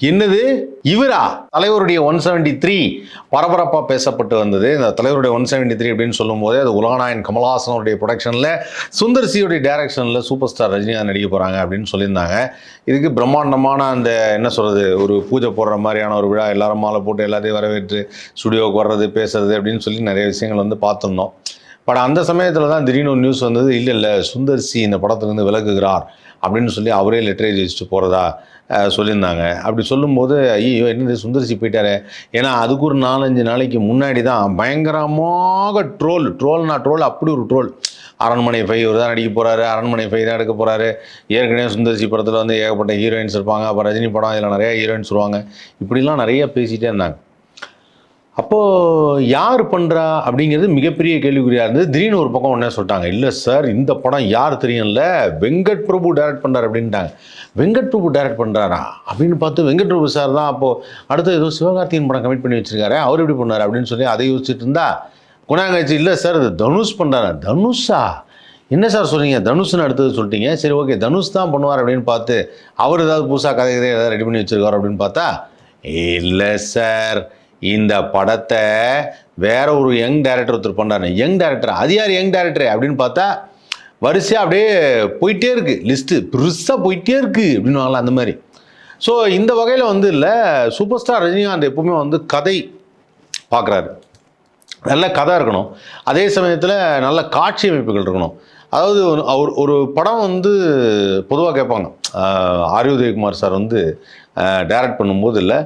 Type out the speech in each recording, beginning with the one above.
என்னது? இவரா? தலைவருடைய ஒன் செவன்டி த்ரீ பரபரப்பாக பேசப்பட்டு வந்தது. இந்த தலைவருடைய ஒன் செவன்டி த்ரீ அப்படின்னு சொல்லும்போது அது உலகநாயன் கமலஹாசனுடைய ப்ரொடக்ஷனில் சுந்தர் சியோடைய டைரக்ஷனில் சூப்பர் ஸ்டார் ரஜினிகாந்த் நடிக்க போகிறாங்க அப்படின்னு சொல்லியிருந்தாங்க. இதுக்கு பிரம்மாண்டமான அந்த என்ன சொல்கிறது ஒரு பூஜை போடுற மாதிரியான ஒரு விழா எல்லாரும் மாலை போட்டு எல்லாத்தையும் வரவேற்று ஸ்டுடியோவுக்கு வர்றது பேசுறது அப்படின்னு சொல்லி நிறைய விஷயங்கள் வந்து பார்த்துருந்தோம். பட் அந்த சமயத்தில் தான் திடீர்னு ஒரு நியூஸ் வந்தது இல்லை இல்லை சுந்தர் சி இந்த படத்துலேருந்து விலகுகிறார் அப்படின்னு சொல்லி அவரே லெட்டர் எழுதிச்சுட்டு போகிறதா சொல்லியிருந்தாங்க. அப்படி சொல்லும்போது ஐயோ என்னது சுந்தர் சி போயிட்டாரே? ஏன்னா அதுக்கு ஒரு நாலஞ்சு நாளைக்கு முன்னாடி தான் பயங்கரமாக ட்ரோல் ட்ரோல்னா ட்ரோல் அப்படி ஒரு ட்ரோல் அரண்மனை ஃபைவ் ஒரு தான் நடிக்க போகிறாரு அரண்மனை ஃபை தான் எடுக்க போகிறாரு ஏற்கனவே சுந்தர்சி படத்தில் வந்து ஏகப்பட்ட ஹீரோயின்ஸ் இருப்பாங்க அப்போ ரஜினி படம் இதில் நிறையா ஹீரோயின்ஸ் வருவாங்க. இப்படிலாம் நிறைய பேசிகிட்டே இருந்தாங்க. அப்போது யார் பண்ணுறா அப்படிங்கிறது மிகப்பெரிய கேள்விக்குறியாக இருந்தது. திடீர்னு ஒரு பக்கம் ஒன்றே சொல்லிட்டாங்க இல்லை சார் இந்த படம் யார் தெரியும்ல? வெங்கட் பிரபு டைரக்ட் பண்ணுறாரு அப்படின்ட்டாங்க. வெங்கட் பிரபு டைரக்ட் பண்ணுறாரா அப்படின்னு பார்த்து வெங்கட் பிரபு சார் தான் அப்போது அடுத்து ஏதோ சிவகார்த்தியின் படம் கமிட் பண்ணி வச்சிருக்காரு அவர் எப்படி பண்ணார்? அப்படின்னு சொல்லி அதை யோசிச்சுட்டு இருந்தா குணாங்கச்சி இல்லை சார் இது தனுஷ் பண்ணுறாரா தனுஷா? என்ன சார் சொல்றீங்க தனுஷ்னு அடுத்தது சொல்லிட்டீங்க. சரி ஓகே தனுஷ் தான் பண்ணுவார் அப்படின்னு பார்த்து அவர் ஏதாவது புதுசாக கதை கதை ஏதாவது ரெடி பண்ணி வச்சிருக்காரு? அப்படின்னு பார்த்தா இல்லை சார் இந்த படத்தை வேற ஒரு யங் டைரக்டர் ஒருத்தர் பண்ணுறாரு யங் டைரக்டர்? அது யார் யங் டைரக்டர் அப்படின்னு பார்த்தா வரிசையாக அப்படியே போயிட்டே இருக்குது லிஸ்ட்டு பெருசாக போயிட்டே இருக்கு அப்படின்னு வாங்கலாம் அந்த மாதிரி. ஸோ இந்த வகையில் வந்து இல்லை சூப்பர் ஸ்டார் ரஜினிகாந்த் எப்பவுமே வந்து கதை பார்க்குறாரு. நல்ல கதை இருக்கணும். அதே சமயத்தில் நல்ல காட்சி அமைப்புகள் இருக்கணும். அதாவது ஒரு- அவர் ஒரு படம் வந்து பொதுவாக கேட்பாங்க. ஆஹ் ஆர் உதயகுமார் சார் வந்து டைரக்ட் பண்ணும்போது இல்லை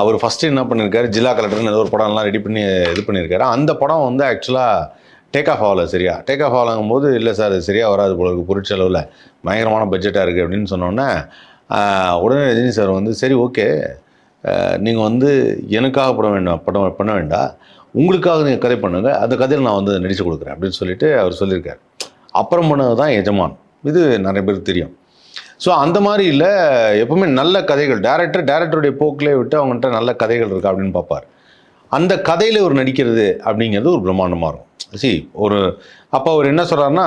அவர் ஃபஸ்ட்டு என்ன பண்ணியிருக்காரு ஜில்லா கலெக்டர்னு ஏதோ ஒரு படம்லாம் ரெடி பண்ணி இது பண்ணியிருக்காரு அந்த படம் வந்து ஆக்சுவலாக டேக் ஆஃப் ஆகலை சரியா. டேக் ஆஃப் ஆகலங்கும் போது இல்லை சார் அது சரியாக வராது போல இருக்கு பொருட்செலவில் பயங்கரமான பட்ஜெட்டாக இருக்குது அப்படின்னு சொன்னோன்னே உடனே ரஜினி சார் வந்து சரி ஓகே நீங்கள் வந்து எனக்காக படம் வேண்டாம் படம் பண்ண வேண்டாம் உங்களுக்காக நீங்கள் கதை பண்ணுங்கள் அந்த கதையில் நான் வந்து நடித்து கொடுக்குறேன் அப்படின்னு சொல்லிட்டு அவர் சொல்லியிருக்காரு. அப்புறம் பண்ணது தான் எஜமான். இது நிறைய பேருக்கு தெரியும். ஸோ அந்த மாதிரி இல்லை எப்பவுமே நல்ல கதைகள் டேரக்டர் டேரக்டருடைய போக்கிலே விட்டு அவங்கள்ட்ட நல்ல கதைகள் இருக்கா அப்படின்னு பார்ப்பார். அந்த கதையில் ஒரு நடிக்கிறது அப்படிங்கிறது ஒரு பிரம்மாண்டமாக இருக்கும். சி ஒரு அப்போ அவர் என்ன சொல்கிறாருன்னா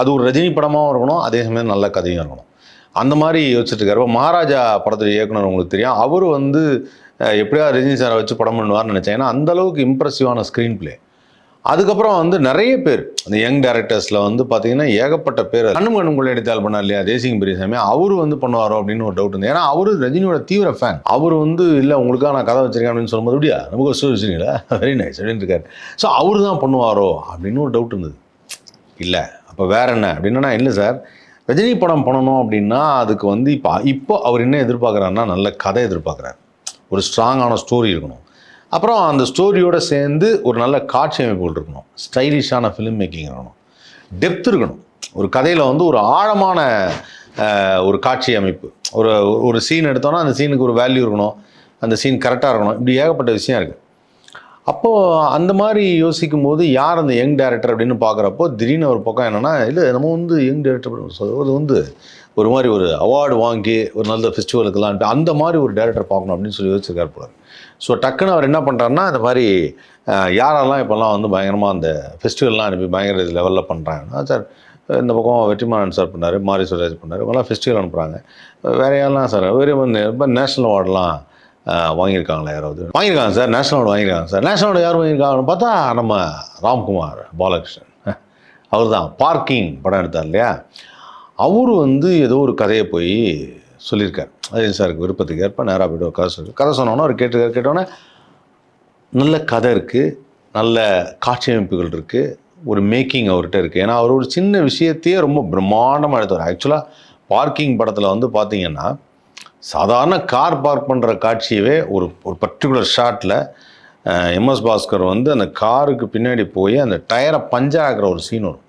அது ஒரு ரஜினி படமாகவும் இருக்கணும் அதே சமயம் நல்ல கதையும் இருக்கணும். அந்த மாதிரி யோசிச்சுட்டு இருக்காரு. இப்போ மகாராஜா படத்துடைய இயக்குனர் உங்களுக்கு தெரியும். அவர் வந்து எப்படியா ரஜினி சாரை வச்சு படம் பண்ணுவார்னு நினச்சேன். ஏன்னா அந்த அளவுக்கு இம்ப்ரெசிவான ஸ்க்ரீன் பிளே அதுக்கப்புறம் வந்து நிறைய பேர் அந்த யங் டேரக்டர்ஸில் வந்து பார்த்தீங்கன்னா ஏகப்பட்ட பேர் கண்ணும் கண்ணும் கொள்ளையடித்தால் பண்ணார் இல்லையா? தேசிங் பெரியசாமி. அவர் வந்து பண்ணுவாரோ அப்படின்னு ஒரு டவுட் இருந்தது. ஏன்னா அவர் ரஜினியோட தீவிர ஃபேன் அவர் வந்து இல்லை உங்களுக்காக நான் கதை வச்சிருக்கேன் அப்படின்னு சொல்லும்போது அப்படியா? நமக்கு ஒரு வச்சுருக்கீங்களா? வெரி நைஸ் அப்படின்னு இருக்காரு. ஸோ அவரு தான் பண்ணுவாரோ அப்படின்னு ஒரு டவுட் இருந்தது. இல்லை அப்போ வேற என்ன? அப்படின்னா இல்லை சார் ரஜினி படம் பண்ணணும் அப்படின்னா அதுக்கு வந்து இப்போ இப்போ அவர் என்ன எதிர்பார்க்குறாருன்னா நல்ல கதை எதிர்பார்க்குறாரு. ஒரு ஸ்ட்ராங்கான ஸ்டோரி இருக்கணும். அப்புறம் அந்த ஸ்டோரியோடு சேர்ந்து ஒரு நல்ல காட்சி அமைப்புகள் இருக்கணும். ஸ்டைலிஷான ஃபிலிம் மேக்கிங் இருக்கணும். டெப்த் இருக்கணும். ஒரு கதையில் வந்து ஒரு ஆழமான ஒரு காட்சி அமைப்பு. ஒரு ஒரு சீன் எடுத்தோன்னா அந்த சீனுக்கு ஒரு வேல்யூ இருக்கணும். அந்த சீன் கரெக்டாக இருக்கணும். இப்படி ஏகப்பட்ட விஷயம் இருக்குது அப்போது அந்த மாதிரி யோசிக்கும் போது யார் அந்த யங் டேரக்டர் அப்படின்னு பார்க்குறப்போ திடீர்னு ஒரு பக்கம் என்னென்னா இல்லை நம்ம வந்து யங் டேரக்டர் சொல்றது வந்து ஒரு மாதிரி ஒரு அவார்டு வாங்கி ஒரு நல்ல ஃபெஸ்டிவலுக்கெல்லாம் அந்த மாதிரி ஒரு டேரக்டர் பார்க்கணும் அப்படின்னு சொல்லி யோசிச்சிருக்காரு போல. ஸோ டக்குன்னு அவர் என்ன பண்ணுறாருன்னா இந்த மாதிரி யாரெல்லாம் இப்போல்லாம் வந்து பயங்கரமாக அந்த ஃபெஸ்டிவல்லாம் அனுப்பி பயங்கர லெவலில் பண்ணுறாங்கன்னா சார் இந்த பக்கம் வெற்றிமாறன் சார் பண்ணார் மாரி சுரேஷ் பண்ணார் இவங்கெல்லாம் ஃபெஸ்டிவல் அனுப்புகிறாங்க வேறு யாரெல்லாம் சார் வேறு நேஷனல் நேஷ்னல் அவார்டெலாம் வாங்கியிருக்காங்களா யாராவது? வாங்கியிருக்காங்க சார் நேஷனல் அவார்டு வாங்கியிருக்காங்க சார். நேஷனல் அவார்டு யார் வாங்கியிருக்காங்கன்னு பார்த்தா நம்ம ராம்குமார் பாலகிருஷ்ணன். அவர் தான் பார்க்கிங் படம் எடுத்தார் இல்லையா? அவர் வந்து ஏதோ ஒரு கதையை போய் சொல்லியிருக்கார். அஜய் சாருக்கு விருப்பத்துக்கு ஏற்ப நேராக போய்ட்டு ஒரு கதை சொல்லி கதை சொன்னோன்னே அவர் கேட்டுக்கார் கேட்டோன்னே நல்ல கதை இருக்குது நல்ல காட்சி அமைப்புகள் இருக்குது ஒரு மேக்கிங் அவர்கிட்ட இருக்குது ஏன்னா அவர் ஒரு சின்ன விஷயத்தையே ரொம்ப பிரம்மாண்டமாக எடுத்தார் ஆக்சுவலாக பார்க்கிங் படத்தில் வந்து பார்த்தீங்கன்னா சாதாரண கார் பார்க் பண்ணுற காட்சியவே ஒரு ஒரு பர்டிகுலர் ஷாட்டில் எம்எஸ் பாஸ்கர் வந்து அந்த காருக்கு பின்னாடி போய் அந்த டயரை பஞ்சர் ஆகிற ஒரு சீன் வரும்.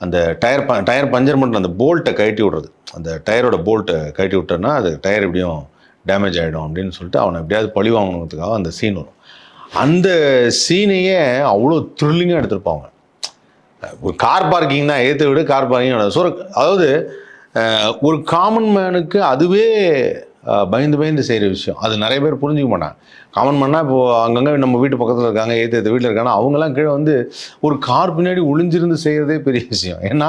அந்த டயர் ப டயர் பஞ்சர் பண்ணுற அந்த போல்ட்டை கழட்டி விடுறது. அந்த டயரோட போல்ட்டை கழட்டி விட்டோன்னா அது டயர் எப்படியும் டேமேஜ் ஆகிடும் அப்படின்னு சொல்லிட்டு அவனை எப்படியாவது பழி வாங்கணுங்கிறதுக்காக அந்த சீன் வரும். அந்த சீனையே அவ்வளோ த்ரில்லிங்காக எடுத்திருப்பாங்க. கார் பார்க்கிங் தான் ஏற்ற விட கார் பார்க்கிங் ஸோ அதாவது ஒரு காமன் மேனுக்கு அதுவே பயந்து பயந்து செய்கிற விஷயம். அது நிறைய பேர் புரிஞ்சுக்க மாட்டாங்க. காமன் மேன்னா இப்போது அங்கங்கே நம்ம வீட்டு பக்கத்தில் இருக்காங்க ஏற்ற ஏற்ற வீட்டில் இருக்காங்க அவங்கெல்லாம் கீழே வந்து ஒரு கார் பின்னாடி ஒளிஞ்சிருந்து செய்கிறதே பெரிய விஷயம். ஏன்னா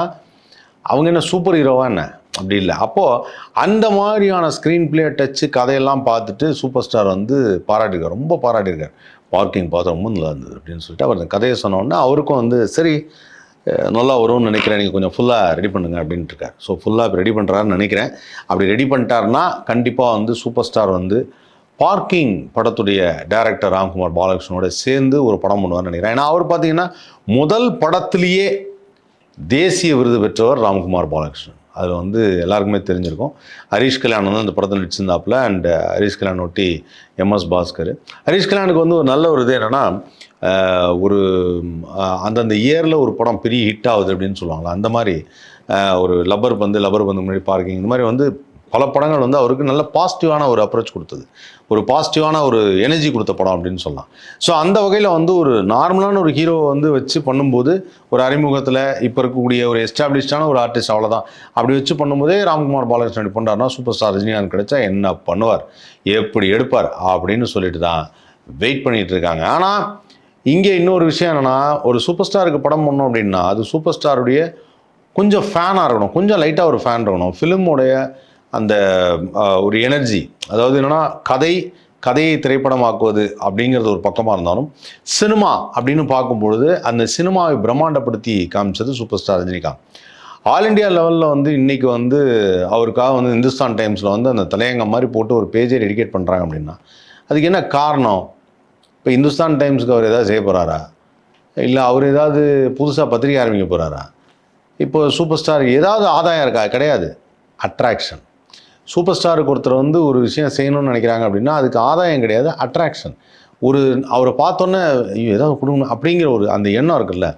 அவங்க என்ன சூப்பர் ஹீரோவா என்ன? அப்படி இல்லை. அப்போது அந்த மாதிரியான ஸ்க்ரீன் பிளே டச்சு கதையெல்லாம் பார்த்துட்டு சூப்பர் ஸ்டார் வந்து பாராட்டியிருக்கார் ரொம்ப பாராட்டியிருக்கார் பார்க்கிங் பார்த்து ரொம்ப நல்லா இருந்தது அப்படின்னு சொல்லிட்டு அவர் அந்த கதையை சொன்னோன்னா அவருக்கும் வந்து சரி நல்லா வரும்னு நினைக்கிறேன். நீங்கள் கொஞ்சம் ஃபுல்லாக ரெடி பண்ணுங்க அப்படின்ட்டு இருக்கார் ஸோ ஃபுல்லாக இப்போ ரெடி பண்ணுறாருன்னு நினைக்கிறேன். அப்படி ரெடி பண்ணிட்டாருன்னா கண்டிப்பாக வந்து சூப்பர் ஸ்டார் வந்து பார்க்கிங் படத்துடைய டைரக்டர் ராம்குமார் பாலகிருஷ்ணனோட சேர்ந்து ஒரு படம் பண்ணுவார்னு நினைக்கிறேன். ஏன்னா அவர் பார்த்தீங்கன்னா முதல் படத்திலேயே தேசிய விருது பெற்றவர் ராம்குமார் பாலகிருஷ்ணன். அதில் வந்து எல்லாருக்குமே தெரிஞ்சிருக்கும். ஹரீஷ் கல்யாண் வந்து அந்த படத்தில் நடிச்சிருந்தாப்புல அண்ட் uh, ஹரீஷ் கல்யாண் ஒட்டி எம்எஸ் பாஸ்கர். ஹரீஷ் கல்யாணுக்கு வந்து ஒரு நல்ல ஒரு இது என்னென்னா ஒரு அந்தந்த இயரில் ஒரு படம் பெரிய ஹிட் ஆகுது அப்படின்னு சொல்லுவாங்களா? அந்த மாதிரி ஒரு லப்பர் பந்து லப்பர் பந்து முன்னாடி பார்க்கிங் இந்த மாதிரி வந்து பல படங்கள் வந்து அவருக்கு நல்ல பாசிட்டிவான ஒரு அப்ரோச் கொடுத்தது. ஒரு பாசிட்டிவான ஒரு எனர்ஜி கொடுத்த படம் அப்படின்னு சொல்லலாம். ஸோ அந்த வகையில் வந்து ஒரு நார்மலான ஒரு ஹீரோவை வந்து வச்சு பண்ணும்போது ஒரு அறிமுகத்தில் இப்போ இருக்கக்கூடிய ஒரு எஸ்டாப்ளிஷ்டான ஒரு ஆர்டிஸ்ட் அவ்வளோதான் அப்படி வச்சு பண்ணும்போதே ராம்குமார் பாலகிருஷ்ணன் எப்படி பண்ணுறாருனா சூப்பர் ஸ்டார் ரஜினிகாந்த் கிடைச்சா என்ன பண்ணுவார்? எப்படி எடுப்பார்? அப்படின்னு சொல்லிட்டு தான் வெயிட் பண்ணிகிட்டு இருக்காங்க. ஆனால் இங்கே இன்னொரு விஷயம் என்னென்னா ஒரு சூப்பர் ஸ்டாருக்கு படம் பண்ணோம் அப்படின்னா அது சூப்பர் ஸ்டாருடைய கொஞ்சம் ஃபேனாக இருக்கணும். கொஞ்சம் லைட்டாக ஒரு ஃபேன் இருக்கணும். ஃபிலிமுடைய அந்த ஒரு எனர்ஜி அதாவது என்னென்னா கதை கதையை திரைப்படமாக்குவது அப்படிங்கிறது ஒரு பக்கமாக இருந்தாலும் சினிமா அப்படின்னு பார்க்கும்பொழுது அந்த சினிமாவை பிரம்மாண்டப்படுத்தி காமிச்சது super star Rajinikanth. All India லெவலில் வந்து இன்றைக்கி வந்து அவருக்காக வந்து இந்துஸ்தான் டைம்ஸில் வந்து அந்த தலையங்கம் மாதிரி போட்டு ஒரு பேஜை டெடிகேட் பண்ணுறாங்க அப்படின்னா அதுக்கு என்ன காரணம்? இப்போ இந்துஸ்தான் டைம்ஸ்க்கு அவர் எதாவது செய்ய போகிறாரா இல்லை அவர் ஏதாவது புதுசாக பத்திரிக்கை ஆரம்பிக்க போகிறாரா இப்போ சூப்பர் ஸ்டார் ஏதாவது ஆதாயம் இருக்கா? கிடையாது. அட்ராக்ஷன் சூப்பர் ஸ்டாருக்கு ஒருத்தர் வந்து ஒரு விஷயம் செய்யணும்னு நினைக்கிறாங்க அப்படின்னா அதுக்கு ஆதாயம் கிடையாது அட்ராக்ஷன் ஒரு அவரை பார்த்தோன்னே ஐயோ ஏதாவது கொடுக்கணும் அப்படிங்கிற ஒரு அந்த எண்ணம் இருக்குல்ல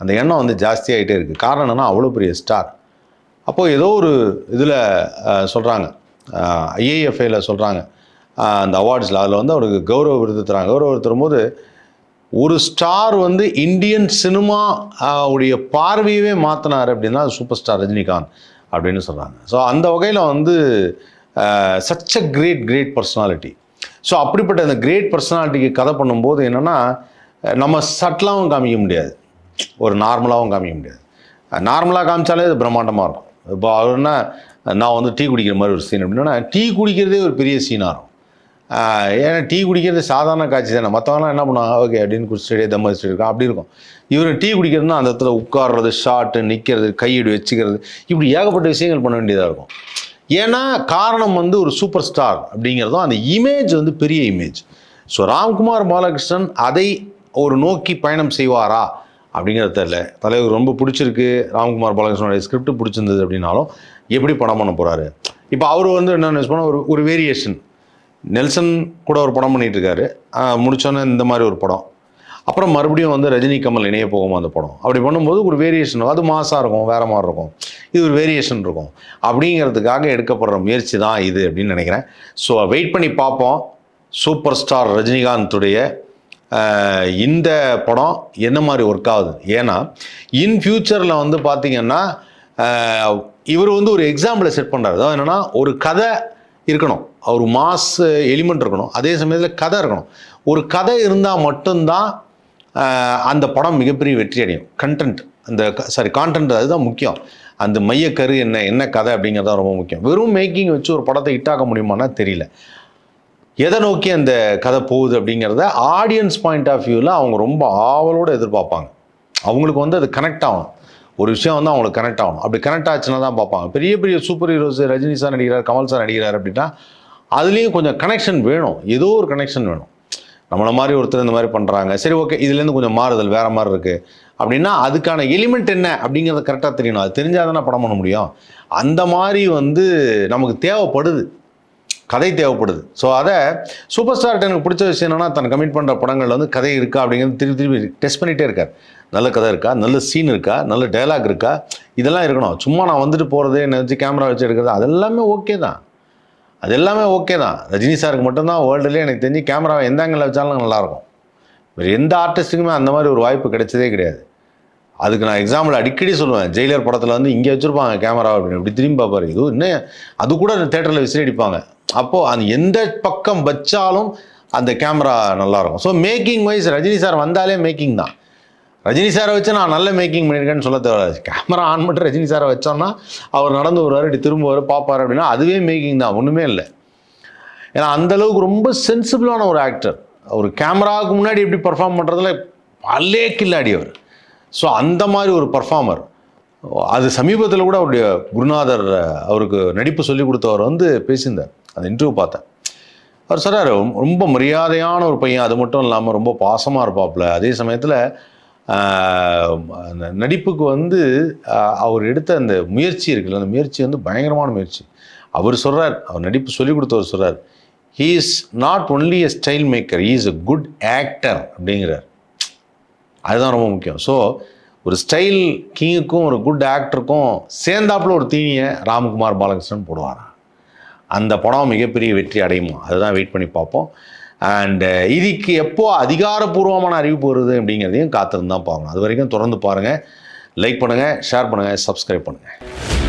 அந்த எண்ணம் வந்து ஜாஸ்தியாகிட்டே இருக்குது காரணம் என்னன்னா அவ்வளோ பெரிய ஸ்டார் அப்போது ஏதோ ஒரு இதில் சொல்கிறாங்க ஐஏஎஃப்ஐயில் சொல்கிறாங்க அந்த அவார்ட்ஸில் அதில் வந்து அவருக்கு கௌரவ விருது தராங்க. கௌரவ விருது தரும்போது ஒரு ஸ்டார் வந்து இந்தியன் சினிமா உடைய பார்வையவே மாற்றினார் அப்படின்னா சூப்பர் ஸ்டார் ரஜினிகாந்த். அப்படின்னு சொல்கிறாங்க ஸோ அந்த வகையில் வந்து such a great great personality so அப்படிப்பட்ட அந்த கிரேட் பர்சனாலிட்டிக்கு கதை பண்ணும்போது என்னென்னா நம்ம சட்டலாகவும் காமிக்க முடியாது. ஒரு நார்மலாகவும் காமிக்க முடியாது. நார்மலாக காமிச்சாலே அது பிரம்மாண்டமாக இருக்கும். இப்போ அவருன்னா நான் வந்து டீ குடிக்கிற மாதிரி ஒரு சீன் அப்படின்னா டீ குடிக்கிறதே ஒரு பெரிய சீனாக இருக்கும். ஏன்னா டீ குடிக்கிறது சாதாரண காட்சி தானே. மற்றவங்களாம் என்ன பண்ணுவாங்க? ஓகே அப்படின்னு குடிச்சிட்டு தம் வச்சுட்டு அப்படி இருக்கும். இவர் டீ குடிக்கிறதுனா அந்த இடத்துல உட்கார்றது ஷார்ட்டு நிற்கிறது கையீடு வச்சுக்கிறது இப்படி ஏகப்பட்ட விஷயங்கள் பண்ண வேண்டியதாக இருக்கும். ஏன்னா காரணம் வந்து ஒரு சூப்பர் ஸ்டார் அப்படிங்கிறதும் அந்த இமேஜ் வந்து பெரிய இமேஜ் ஸோ ராம்குமார் பாலகிருஷ்ணன் அதை ஒரு நோக்கி பயணம் செய்வாரா? அப்படிங்கிறது தெரியல. தலைவர் ரொம்ப பிடிச்சிருக்கு. ராம்குமார் பாலகிருஷ்ணனுடைய ஸ்கிரிப்ட் பிடிச்சிருந்தது அப்படின்னாலும் எப்படி படம் பண்ண போகிறாரு இப்போ அவர் வந்து என்ன நினைச்சு போனால் ஒரு ஒரு வேரியேஷன் நெல்சன் கூட ஒரு படம் பண்ணிகிட்ருக்காரு முடித்தோன்னே முடிச்சோன்னே இந்த மாதிரி ஒரு படம். அப்புறம் மறுபடியும் வந்து ரஜினி கமல் இணைய போகும் அந்த படம். அப்படி பண்ணும்போது ஒரு வேரியேஷன் அது மாசாக இருக்கும் வேற மாதிரி இருக்கும். இது ஒரு வேரியேஷன் இருக்கும். அப்படிங்கிறதுக்காக எடுக்கப்படுற முயற்சி தான் இது அப்படின்னு நினைக்கிறேன். ஸோ வெயிட் பண்ணி பார்ப்போம். சூப்பர் ஸ்டார் ரஜினிகாந்துடைய இந்த படம் என்ன மாதிரி ஒர்க் ஆகுது. ஏன்னா இன் ஃபியூச்சரில் வந்து பார்த்திங்கன்னா இவர் வந்து ஒரு எக்ஸாம்பிளை செட் பண்ணுறாரு அதாவது என்னென்னா ஒரு கதை இருக்கணும். ஒரு மாஸ் எலிமெண்ட் இருக்கணும். அதே சமயத்தில் கதை இருக்கணும். ஒரு கதை இருந்தால் மட்டும்தான் அந்த படம் மிகப்பெரிய வெற்றி அடையும். கண்டென்ட் அந்த சாரி கான்டென்ட் அதுதான் முக்கியம். அந்த மையக்கரு என்ன என்ன கதை அப்படிங்கிறது தான் ரொம்ப முக்கியம். வெறும் மேக்கிங் வச்சு ஒரு படத்தை ஹிட்டாக்க முடியுமானா தெரியல. எதை நோக்கி அந்த கதை போகுது அப்படிங்கிறத ஆடியன்ஸ் பாயிண்ட் ஆஃப் வியூவில் அவங்க ரொம்ப ஆவலோடு எதிர்பார்ப்பாங்க. அவங்களுக்கு வந்து அது கனெக்ட் ஆகணும். ஒரு விஷயம் வந்து அவங்களுக்கு கனெக்ட் ஆகணும். அப்படி கனெக்ட் ஆச்சுன்னா தான் பார்ப்பாங்க. பெரிய பெரிய சூப்பர் ஹீரோஸ் ரஜினி சார் நடிக்கிறார் கமல் சார் நடிக்கிறார் அப்படின்னா அதுலேயும் கொஞ்சம் கனெக்ஷன் வேணும். ஏதோ ஒரு கனெக்ஷன் வேணும். நம்மளை மாதிரி ஒருத்தர் இந்த மாதிரி பண்ணுறாங்க சரி ஓகே இதுலேருந்து கொஞ்சம் மாறுதல் வேறு மாதிரி இருக்குது அப்படின்னா அதுக்கான எலிமெண்ட் என்ன அப்படிங்கிறத கரெக்டாக தெரியணும். அது தெரிஞ்சால் தானே படம் பண்ண முடியும். அந்த மாதிரி வந்து நமக்கு தேவைப்படுது. கதை தேவைப்படுது. ஸோ அதை சூப்பர் ஸ்டார்ட்ட எனக்கு பிடிச்ச விஷயம் என்னென்னா தன் கமிட் பண்ணுற படங்கள்ல வந்து கதை இருக்கா அப்படிங்கிறது திருப்பி திருப்பி டெஸ்ட் பண்ணிகிட்டே இருக்கார். நல்ல கதை இருக்கா? நல்ல சீன் இருக்கா? நல்ல டயலாக் இருக்கா? இதெல்லாம் இருக்கணும். சும்மா நான் வந்துட்டு போகிறது என்னை வச்சு கேமரா வச்சு எடுக்கிறது அது எல்லாமே ஓகே தான். அது எல்லாமே ஓகே தான். ரஜினி சாருக்கு மட்டும்தான் வேர்ல்டுலேயே எனக்கு தெரிஞ்சு கேமராவை எந்த ஆங்கிளில் வச்சாலும் நல்லாயிருக்கும் வேறு எந்த ஆர்டிஸ்ட்டுக்குமே அந்த மாதிரி ஒரு வாய்ப்பு கிடைச்சதே கிடையாது. அதுக்கு நான் எக்ஸாம்பிள் அடிக்கடி சொல்லுவேன். ஜெயிலர் படத்தில் வந்து இங்கே வச்சுருப்பாங்க கேமரா அப்படின்னு. இப்படி திரும்பி பார்ப்பார். இது இன்னும் அது கூட தேட்டரில் விசிறி அடிப்பாங்க. அப்போது அந்த எந்த பக்கம் வச்சாலும் அந்த கேமரா நல்லாயிருக்கும் so making wise Rajini sir வந்தாலே மேக்கிங் தான். ரஜினி சாரை வச்சு நான் நல்ல மேக்கிங் பண்ணியிருக்கேன்னு சொல்ல தேவை கேமரா ஆன் பண்ணிட்டு ரஜினி சாரை வச்சோம்னா அவர் நடந்து வருவார் இப்படி திரும்புவார் பார்ப்பார் அப்படின்னா அதுவே மேக்கிங் தான் ஒன்றுமே இல்லை. ஏன்னா அந்த அளவுக்கு ரொம்ப சென்சிபிளான ஒரு ஆக்டர் ஒரு கேமராவுக்கு முன்னாடி எப்படி பர்ஃபார்ம் பண்ணுறதுல பல்லே கில்லாடி அவர். ஸோ அந்த மாதிரி ஒரு பர்ஃபார்மர் அது சமீபத்தில் கூட அவருடைய குருநாதர் அவருக்கு நடிப்பு சொல்லி கொடுத்தவர் வந்து பேசியிருந்தார். அந்த இன்டர்வியூ பார்த்தேன். அவர் சொல்கிறார் ரொம்ப மரியாதையான ஒரு பையன் அது மட்டும் இல்லாமல் ரொம்ப பாசமாக இருப்பாப்புல. அதே சமயத்தில் நடிப்புக்கு வந்து அவர் எடுத்த அந்த முயற்சி இருக்குல்ல அந்த முயற்சி வந்து பயங்கரமான முயற்சி. அவர் சொல்கிறார் அவர் நடிப்பு சொல்லிக் கொடுத்தவர் சொல்கிறார் he is not only a style maker he is a good actor அப்படிங்கிறார். அதுதான் ரொம்ப முக்கியம். ஸோ ஒரு ஸ்டைல் கிங்குக்கும் ஒரு குட் ஆக்டருக்கும் சேர்ந்தாப்புல ஒரு தீனியை ராம்குமார் பாலகிருஷ்ணன் போடுவாராம். அந்த படம் மிகப்பெரிய வெற்றி அடையுமா? அதுதான் வெயிட் பண்ணி பார்ப்போம். அண்டு uh, இதுக்கு எப்போ அதிகாரப்பூர்வமான அறிவிப்பு வருது அப்படிங்கிறதையும் காத்திருந்து தான் பார்க்கணும். அது வரைக்கும் தொடர்ந்து பாருங்கள் லைக் பண்ணுங்கள் ஷேர் பண்ணுங்கள் சப்ஸ்கிரைப் பண்ணுங்கள்